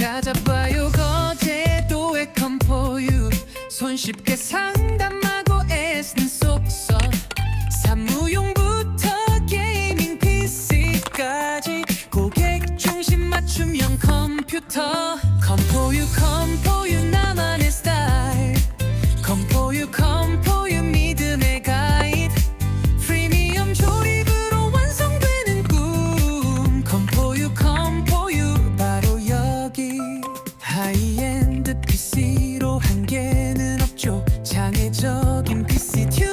찾아봐요. 거제도의 컴포유 손쉽게 상담하고 애쓴 속설. 사무용부터 게이밍 PC까지. 고객 중심 맞춤형 컴퓨터. 컴포유 컴 세계적인 빛이 튀어